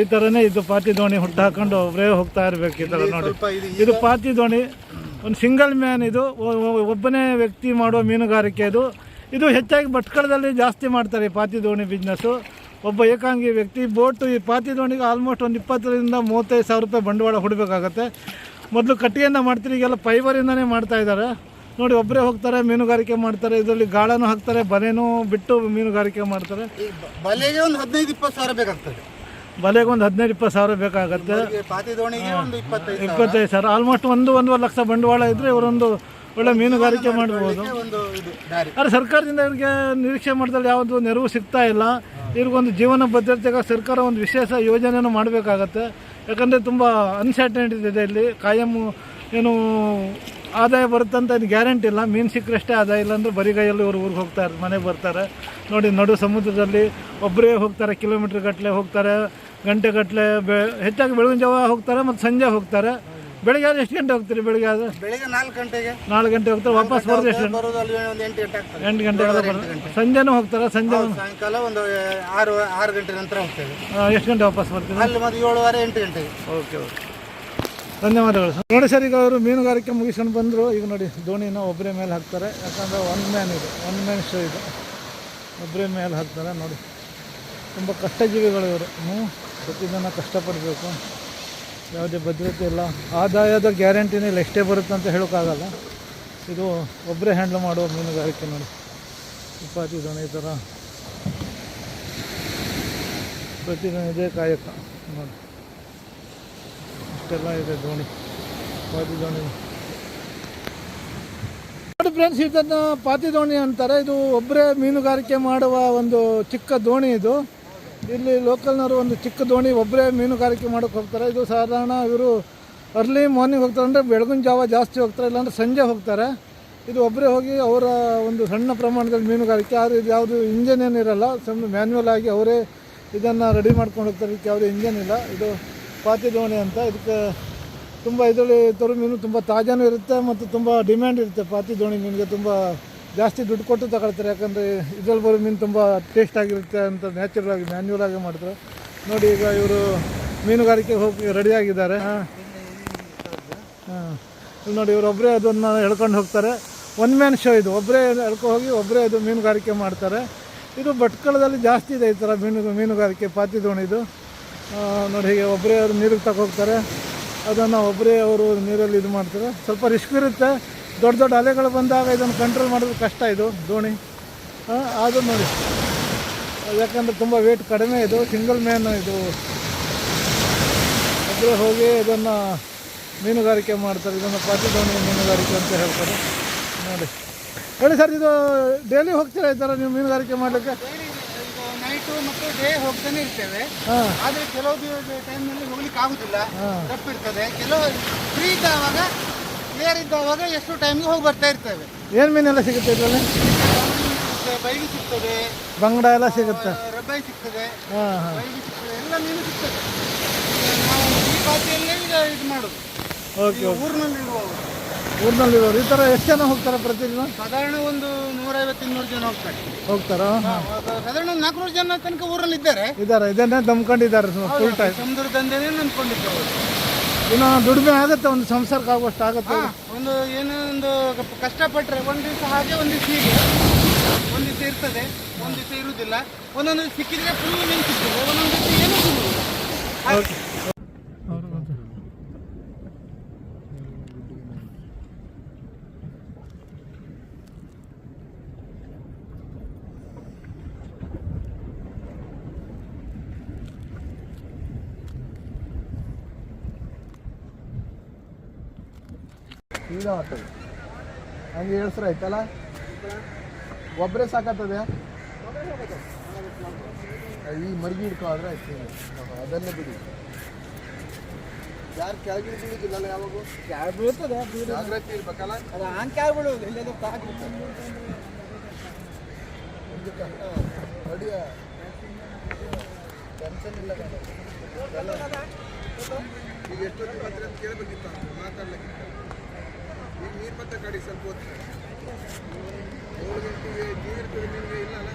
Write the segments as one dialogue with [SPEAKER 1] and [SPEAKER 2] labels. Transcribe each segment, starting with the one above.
[SPEAKER 1] ಈ ಥರನೇ ಇದು ಪಾತಿ ದೋಣಿ ಹುಟ್ಟು ಹಾಕೊಂಡು ಒಬ್ಬರೇ ಹೋಗ್ತಾ ಇರಬೇಕು ಈ ಥರ ನೋಡಿ.
[SPEAKER 2] ಇದು
[SPEAKER 1] ಪಾತಿ ದೋಣಿ ಒಂದು ಸಿಂಗಲ್ ಮ್ಯಾನ್ ಇದು ಒಬ್ಬನೇ ವ್ಯಕ್ತಿ ಮಾಡುವ ಮೀನುಗಾರಿಕೆ ಇದು. ಇದು ಹೆಚ್ಚಾಗಿ ಭಟ್ಕಳದಲ್ಲಿ ಜಾಸ್ತಿ ಮಾಡ್ತಾರೆ ಈ ಪಾತಿ ದೋಣಿ ಬಿಸ್ನೆಸ್ಸು ಒಬ್ಬ ಏಕಾಂಗಿ ವ್ಯಕ್ತಿ ಬೋಟು ಈ ಪಾತಿ ದೋಣಿಗೆ ಆಲ್ಮೋಸ್ಟ್ ಒಂದು ಇಪ್ಪತ್ತರಿಂದ ಮೂವತ್ತೈದು ಸಾವಿರ ರೂಪಾಯಿ ಬಂಡವಾಳ ಹೂಡಬೇಕಾಗತ್ತೆ. ಮೊದಲು ಕಟ್ಟಿಗೆಯಿಂದ ಮಾಡ್ತೀರಿ ಈಗೆಲ್ಲ ಫೈಬರಿಂದನೇ ಮಾಡ್ತಾ ಇದ್ದಾರೆ. ನೋಡಿ ಒಬ್ಬರೇ ಹೋಗ್ತಾರೆ ಮೀನುಗಾರಿಕೆ ಮಾಡ್ತಾರೆ ಇದರಲ್ಲಿ ಗಾಳನೂ ಹಾಕ್ತಾರೆ ಬಲೆನೂ ಬಿಟ್ಟು ಮೀನುಗಾರಿಕೆ ಮಾಡ್ತಾರೆ.
[SPEAKER 2] ಬಲೆಗೆ ಒಂದು ಹದಿನೈದು ಇಪ್ಪತ್ತು ಸಾವಿರ ಬೇಕಾಗ್ತದೆ.
[SPEAKER 1] ಬಲೆಗೆ ಒಂದು ಹದಿನೈದು ಇಪ್ಪತ್ತು ಸಾವಿರ ಬೇಕಾಗತ್ತೆ.
[SPEAKER 2] ಇಪ್ಪತ್ತೈದು ಸಾವಿರ.
[SPEAKER 1] ಆಲ್ಮೋಸ್ಟ್ ಒಂದು ಒಂದೂವರೆ ಲಕ್ಷ ಬಂಡವಾಳ ಇದ್ದರೆ ಇವರೊಂದು ಒಳ್ಳೆ ಮೀನುಗಾರಿಕೆ ಮಾಡ್ಬೋದು. ಆದರೆ ಸರ್ಕಾರದಿಂದ ಇವ್ರಿಗೆ ನಿರೀಕ್ಷೆ ಮಾಡಿದ್ರೆ ಯಾವುದು ನೆರವು ಸಿಗ್ತಾ ಇಲ್ಲ. ಇವ್ರಿಗೊಂದು ಜೀವನ ಭದ್ರತೆಗೆ ಸರ್ಕಾರ ಒಂದು ವಿಶೇಷ ಯೋಜನೆಯನ್ನು ಮಾಡಬೇಕಾಗತ್ತೆ. ಯಾಕಂದರೆ ತುಂಬ ಅನ್ಸರ್ಟನಿಟಿ ಇದೆ ಇಲ್ಲಿ. ಕಾಯಂ ಏನು ಆದಾಯ ಬರುತ್ತೆ ಅಂತ ಇದು ಗ್ಯಾರಂಟಿ ಇಲ್ಲ. ಮೀನು ಸಿಕ್ಕರಷ್ಟೇ ಆದಾಯ ಇಲ್ಲ ಅಂದರೆ ಬರಿಗೈಯಲ್ಲಿ ಇವರು ಊರಿಗೆ ಹೋಗ್ತಾರೆ ಮನೆಗೆ ಬರ್ತಾರೆ. ನೋಡಿ ನಡು ಸಮುದ್ರದಲ್ಲಿ ಒಬ್ಬರೇ ಹೋಗ್ತಾರೆ ಕಿಲೋಮೀಟ್ರ್ ಗಟ್ಟಲೆ ಹೋಗ್ತಾರೆ. ಗಂಟೆ ಗಟ್ಟಲೆ ಬೆ ಹೆಚ್ಚಾಗಿ ಬೆಳಗಿನ ಜಾವ ಹೋಗ್ತಾರೆ ಮತ್ತು ಸಂಜೆ ಹೋಗ್ತಾರೆ. ಬೆಳಿಗ್ಗೆ ಆದ್ರೆ ಎಷ್ಟು ಗಂಟೆ ಹೋಗ್ತೀರಿ ಬೆಳಿಗ್ಗೆ ಆದರೆ?
[SPEAKER 2] ಬೆಳಿಗ್ಗೆ ನಾಲ್ಕು ಗಂಟೆಗೆ.
[SPEAKER 1] ನಾಲ್ಕು ಗಂಟೆ ಹೋಗ್ತಾರೆ ವಾಪಸ್ ಬರೋದು ಎಷ್ಟು
[SPEAKER 2] ಬರೋದು ಅಲ್ಲಿ ಒಂದು ಎಂಟು ಗಂಟೆ ಆಗ್ತದೆ.
[SPEAKER 1] ಎಂಟು ಗಂಟೆ ಬರೋದು. ಸಂಜೆನೂ ಹೋಗ್ತಾರೆ? ಸಂಜೆ
[SPEAKER 2] ಸಾಯಂಕಾಲ ಒಂದು ಆರು ಆರು ಗಂಟೆ ನಂತರ ಹೋಗ್ತೇವೆ.
[SPEAKER 1] ಎಷ್ಟು ಗಂಟೆ ವಾಪಸ್ ಬರ್ತೀವಿ?
[SPEAKER 2] ಅಲ್ಲಿ ಮತ್ತೆ ಏಳುವರೆ ಎಂಟು ಗಂಟೆಗೆ.
[SPEAKER 1] Okay okay. ಧನ್ಯವಾದಗಳು. ಸರ್ ನೋಡಿ ಸರ್ ಈಗ ಅವರು ಮೀನುಗಾರಿಕೆ ಮುಗಿಸ್ಕೊಂಡು ಬಂದರು. ಈಗ ನೋಡಿ ದೋಣಿನ ಒಬ್ಬರೇ ಮೇಲೆ ಹಾಕ್ತಾರೆ. ಯಾಕಂದರೆ ಒನ್ ಮ್ಯಾನ್ ಇದು ಒನ್ ಮ್ಯಾನ್ ಶೋ ಇದು. ಒಬ್ಬರೇ ಮೇಲೆ ಹಾಕ್ತಾರೆ ನೋಡಿ. ತುಂಬ ಕಷ್ಟಜೀವಿಗಳು ಇವರು. ಹ್ಞೂ ಪ್ರತಿದಿನ ಕಷ್ಟಪಡಬೇಕು. ಯಾವುದೇ ಭದ್ರತೆ ಇಲ್ಲ. ಆದಾಯದ ಗ್ಯಾರಂಟಿನೇ ಇಲ್ಲ ಎಷ್ಟೇ ಬರುತ್ತೆ ಅಂತ ಹೇಳೋಕ್ಕಾಗಲ್ಲ. ಇದು ಒಬ್ಬರೇ ಹ್ಯಾಂಡಲ್ ಮಾಡುವ ಮೀನುಗಾರಿಕೆ ನೋಡಿ. ಉಪಾತಿ ದೋಣಿ ಈ ಥರ. ಪ್ರತಿದಿನ ಇದೇ ಕಾಯಕ. ನೋಡಿ. ಇಷ್ಟೆಲ್ಲ ಇದೆ ದೋಣಿ. ಪಾತಿ ದೋಣಿ. ನೋಡಿ ಫ್ರೆಂಡ್ಸ್ ಇದನ್ನು ಪಾತಿ ದೋಣಿ ಅಂತಾರೆ. ಇದು ಒಬ್ಬರೇ ಮೀನುಗಾರಿಕೆ ಮಾಡುವ ಒಂದು ಚಿಕ್ಕ ದೋಣಿ ಇದು. ಇಲ್ಲಿ ಲೋಕಲ್ನವರು ಒಂದು ಚಿಕ್ಕ ದೋಣಿ ಒಬ್ಬರೇ ಮೀನುಗಾರಿಕೆ ಮಾಡೋಕ್ಕೆ ಹೋಗ್ತಾರೆ. ಇದು ಸಾಧಾರಣ ಇವರು ಅರ್ಲಿ ಮಾರ್ನಿಂಗ್ ಹೋಗ್ತಾರೆ ಅಂದರೆ ಬೆಳಗಿನ ಜಾವ ಜಾಸ್ತಿ ಹೋಗ್ತಾರೆ, ಇಲ್ಲಾಂದರೆ ಸಂಜೆ ಹೋಗ್ತಾರೆ. ಇದು ಒಬ್ಬರೇ ಹೋಗಿ ಅವರ ಒಂದು ಸಣ್ಣ ಪ್ರಮಾಣದಲ್ಲಿ ಮೀನುಗಾರಿಕೆ, ಆದರೆ ಇದು ಯಾವುದು ಇಂಜನ್ ಏನಿರಲ್ಲ ಸಣ್ಣ ಮ್ಯಾನ್ಯುವಲ್ ಆಗಿ ಅವರೇ ಇದನ್ನು ರೆಡಿ ಮಾಡ್ಕೊಂಡು ಹೋಗ್ತಾರೆ. ಇದಕ್ಕೆ ಯಾವುದೇ ಇಂಜನ್ ಇಲ್ಲ. ಇದು ಪಾತಿ ದೋಣಿ ಅಂತ. ಇದಕ್ಕೆ ತುಂಬ ಇದರಲ್ಲಿ ತೊರು ಮೀನು ತುಂಬ ತಾಜಾನೂ ಇರುತ್ತೆ ಮತ್ತು ತುಂಬ ಡಿಮ್ಯಾಂಡ್ ಇರುತ್ತೆ ಪಾತಿ ದೋಣಿ ಮೀನಿಗೆ. ತುಂಬ ಜಾಸ್ತಿ ದುಡ್ಡು ಕೊಟ್ಟು ತಗೊಳ್ತಾರೆ ಯಾಕಂದರೆ ಇದ್ರಲ್ಲಿ ಬರೋ ಮೀನು ತುಂಬ ಟೇಸ್ಟ್ ಆಗಿರುತ್ತೆ ಅಂತ ನ್ಯಾಚುರಲ್ ಆಗಿ ಮ್ಯಾನ್ಯುವಲ್ ಆಗಿ ಮಾಡ್ತಾರೆ ನೋಡಿ ಈಗ ಇವರು ಮೀನುಗಾರಿಕೆಗೆ ಹೋಗಿ ರೆಡಿಯಾಗಿದ್ದಾರೆ ಹಾಂ. ಹಾಂ. ಇಲ್ಲಿ ನೋಡಿ ಇವರೊಬ್ಬರೇ ಅದನ್ನು ಎಳ್ಕೊಂಡು ಹೋಗ್ತಾರೆ. ಒನ್ ಮ್ಯಾನ್ ಶೋ ಇದು. ಒಬ್ಬರೇ ಎಳ್ಕೊ ಹೋಗಿ ಒಬ್ಬರೇ ಅದು ಮೀನುಗಾರಿಕೆ ಮಾಡ್ತಾರೆ. ಇದು ಭಟ್ಕಳದಲ್ಲಿ ಜಾಸ್ತಿ ಇದೆ ಈ ಥರ ಮೀನು ಮೀನುಗಾರಿಕೆ ಪಾತಿ ದೋಣಿದು ನೋಡಿ ಹೀಗೆ ಒಬ್ಬರೇ ಅವರು ನೀರಿಗೆ ತಗೋಗ್ತಾರೆ. ಹೋಗ್ತಾರೆ ಅದನ್ನು ಒಬ್ಬರೇ ಅವರು ನೀರಲ್ಲಿ ಇದು ಮಾಡ್ತಾರೆ. ಸ್ವಲ್ಪ ರಿಸ್ಕ್ ಇರುತ್ತೆ. ದೊಡ್ಡ ದೊಡ್ಡ ಅಲೆಗಳು ಬಂದಾಗ ಇದನ್ನು ಕಂಟ್ರೋಲ್ ಮಾಡೋದು ಕಷ್ಟ ಇದು ದೋಣಿ ಅದು ನೋಡಿ. ಯಾಕಂದರೆ ತುಂಬ ವೇಟ್ ಕಡಿಮೆ ಇದು ಸಿಂಗಲ್ ಮ್ಯಾನ್ ಇದು. ಅದ್ರ ಹೋಗಿ ಇದನ್ನು ಮೀನುಗಾರಿಕೆ ಮಾಡ್ತಾರೆ. ಇದನ್ನು ಪಾತಿ ದೋಣಿ ಮೀನುಗಾರಿಕೆ ಅಂತ ಹೇಳ್ತಾರೆ. ನೋಡಿ. ಹೇಳಿ ಸರ್ ಇದು ಡೈಲಿ ಹೋಗ್ತೀರಾ ಈ ಥರ ನೀವು ಮೀನುಗಾರಿಕೆ ಮಾಡಲಿಕ್ಕೆ?
[SPEAKER 2] ನೈಟು ಮತ್ತು ಡೇ ಹೋಗ್ತಾನೆ ಇರ್ತೇವೆ ಆದರೆ ಕೆಲವು ಟೈಮ್ನಲ್ಲಿ ಹೋಗ್ಲಿಕ್ಕೆ ಆಗುದಿಲ್ಲ. ತಪ್ಪಿರ್ತದೆ. ಕೆಲವು ಫ್ರೀ ಇದ್ದಾವಾಗ ಇದ್ದಾವಾಗ ಎಷ್ಟು ಟೈಮ್ಗೆ ಹೋಗಿ ಬರ್ತಾ ಇರ್ತೇವೆ.
[SPEAKER 1] ಏನು ಮೀನೆಲ್ಲ ಸಿಗುತ್ತೆ ಇದರಲ್ಲಿ?
[SPEAKER 2] ಬೈಗಿ ಸಿಗ್ತದೆ.
[SPEAKER 1] ಬಂಗಡ ಎಲ್ಲ ಸಿಗುತ್ತೆ.
[SPEAKER 2] ರಬ್ಬೈ ಸಿಗ್ತದೆ.
[SPEAKER 1] ಹಾಂ ಹಾಂ.
[SPEAKER 2] ಸಿಗ್ತದೆ. ಎಲ್ಲ ಮೀನು ಸಿಗ್ತದೆ. ನಾವು ಈ ಪಾತಿಯಲ್ಲೇ ಈಗ ಇದು ಮಾಡೋದು.
[SPEAKER 1] ಓಕೆ
[SPEAKER 2] ಊರಿನಲ್ಲಿ
[SPEAKER 1] ಊರಿನಲ್ಲಿರೋರು ಈ ಥರ ಎಷ್ಟು ಜನ ಹೋಗ್ತಾರೆ ಪ್ರತಿದಿನ?
[SPEAKER 2] ಸಾಧಾರಣ ಒಂದು ನೂರೈವತ್ತು ಇನ್ನೂರು ಜನ ಹೋಗ್ತಾರೆ.
[SPEAKER 1] ಹೋಗ್ತಾರಾ?
[SPEAKER 2] ಸಾಧಾರಣ ಒಂದು ನಾಲ್ಕುನೂರು ಜನ ತನಕ ಊರಲ್ಲಿ ಇದ್ದಾರೆ.
[SPEAKER 1] ಇದ್ದಾರೆ ಇದನ್ನೇ ದಮ್ಕೊಂಡಿದ್ದಾರೆ ಫುಲ್ ಟೈಮ್
[SPEAKER 2] ಸಮುದ್ರ ದಂಧೆನೇ ನಂಬ್ಕೊಂಡಿದ್ದಾರೆ
[SPEAKER 1] ಇನ್ನು ದುಡಿಮೆ ಆಗುತ್ತೆ ಒಂದು ಸಂಸಾರಕ್ಕೆ ಆಗುವಷ್ಟು ಆಗುತ್ತೆ.
[SPEAKER 2] ಒಂದು ಏನೋ ಒಂದು ಕಷ್ಟಪಟ್ಟರೆ ಒಂದು ದಿವಸ ಹಾಗೆ ಒಂದು ದಿವಸ ಹೀಗೆ. ಒಂದು ದಿವಸ ಇರ್ತದೆ ಒಂದು ದಿವಸ ಇರುವುದಿಲ್ಲ. ಒಂದೊಂದು ದಿವಸ ಸಿಕ್ಕಿದ್ರೆ ಫುಲ್ ನಿಂತಿದ್ದೇವೆ ಒಂದೊಂದು ದಿವಸ ಏನೂ ಸಿಗುವುದಿಲ್ಲ.
[SPEAKER 3] ಸೀದಾ ಆಗ್ತದೆ ಹಂಗೆ ಹೇಳ್ಸ್ರ ಆಯ್ತಲ್ಲ? ಒಬ್ಬರೇ ಸಾಕಾಗ್ತದೆ ಈ ಮರ್ಗಿ ಹಿಡ್ಕೊಂಡ್ರೆ ಆಯ್ತು ಅದನ್ನ ಬಿಡಿ. ಯಾರು ಕೆಳಗಿನ ಬೀಳುದಿಲ್ಲ ಯಾವಾಗ?
[SPEAKER 2] ಕ್ಯಾಬ್ ಬೀಳ್ತದೆ
[SPEAKER 3] ಜಾಗ್ರತೆ ಇರ್ಬೇಕಲ್ಲ?
[SPEAKER 2] ಅದು ಆನ್ ಕ್ಯಾಬ್ ಬೀಳುವುದು ಇಲ್ಲದ
[SPEAKER 3] ನಡಿಯ ಟೆನ್ಷನ್ ಇಲ್ಲ. ಈಗ ಅಂತ ಕೇಳಬೇಕಿತ್ತು ಮಾತಾಡ್ಲಿಕ್ಕಿತ್ತು ಈಗ ನೀರು ಮತ್ತೆ ಕಡೆ ಸ್ವಲ್ಪ ಹೊತ್ತು. ಏಳು ಗಂಟೆಗೆ ನೀರು ನಿಮಗೆ ಇಲ್ಲ ಅಲ್ಲ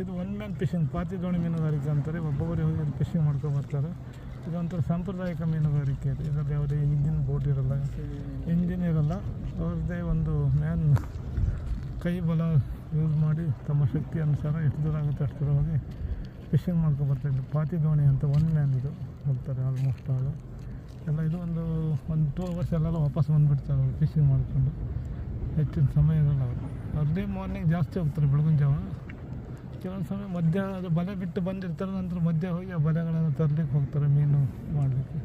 [SPEAKER 1] ಇದು ಒನ್ ಮ್ಯಾನ್ ಫಿಶಿಂಗ್ ಪಾತಿ ದೋಣಿ ಮೀನುಗಾರಿಕೆ ಅಂತಾರೆ. ಒಬ್ಬೊಬ್ಬರೇ ಹೋಗಿ ಫಿಶಿಂಗ್ ಮಾಡ್ಕೊಂಡು ಬರ್ತಾರೆ. ಇದೊಂಥರ ಸಾಂಪ್ರದಾಯಿಕ ಮೀನುಗಾರಿಕೆ. ಇದು ಇದರಲ್ಲಿ ಯಾವುದೇ ಇಂಜಿನ್ ಬೋಟ್ ಇರಲ್ಲ. ಇಂಜಿನ್ ಇರಲ್ಲ. ಅವ್ರದ್ದೇ ಒಂದು ಮ್ಯಾನ್ ಕೈ ಬಲ ಯೂಸ್ ಮಾಡಿ ತಮ್ಮ ಶಕ್ತಿ ಅನುಸಾರ ಎಷ್ಟು ದೂರ ಆಗುತ್ತೆ ಅಷ್ಟು ದೂರ ಹೋಗಿ ಫಿಶಿಂಗ್ ಮಾಡ್ಕೊಂಡು ಬರ್ತಾಯಿದ್ರು ಪಾತಿ ದೋಣಿ ಅಂತ ಒನ್ ಮ್ಯಾನ್ ಇದು ಹೋಗ್ತಾರೆ ಆಲ್ಮೋಸ್ಟ್ ಆಲ್ ಎಲ್ಲ ಇದು ಒಂದು ಒಂದು ಟೂ ಅವರ್ಸ್ ಎಲ್ಲರೂ ವಾಪಸ್ ಬಂದುಬಿಡ್ತಾರೆ ಅವರು ಫಿಶಿಂಗ್ ಮಾಡಿಕೊಂಡು. ಹೆಚ್ಚಿನ ಸಮಯ ಇರಲ್ಲ ಅವರು ಅರ್ಲಿ ಮಾರ್ನಿಂಗ್ ಜಾಸ್ತಿ ಹೋಗ್ತಾರೆ ಬೆಳಗಿನ ಜಾವ. ಕೆಲವೊಂದು ಸಮಯ ಮಧ್ಯ ಅದು ಬಲೆ ಬಿಟ್ಟು ಬಂದಿರ್ತಾರೆ, ನಂತರ ಮಧ್ಯ ಹೋಗಿ ಆ ಬಲೆಗಳನ್ನು ತರಲಿಕ್ಕೆ ಹೋಗ್ತಾರೆ ಮೀನು ಮಾಡಲಿಕ್ಕೆ.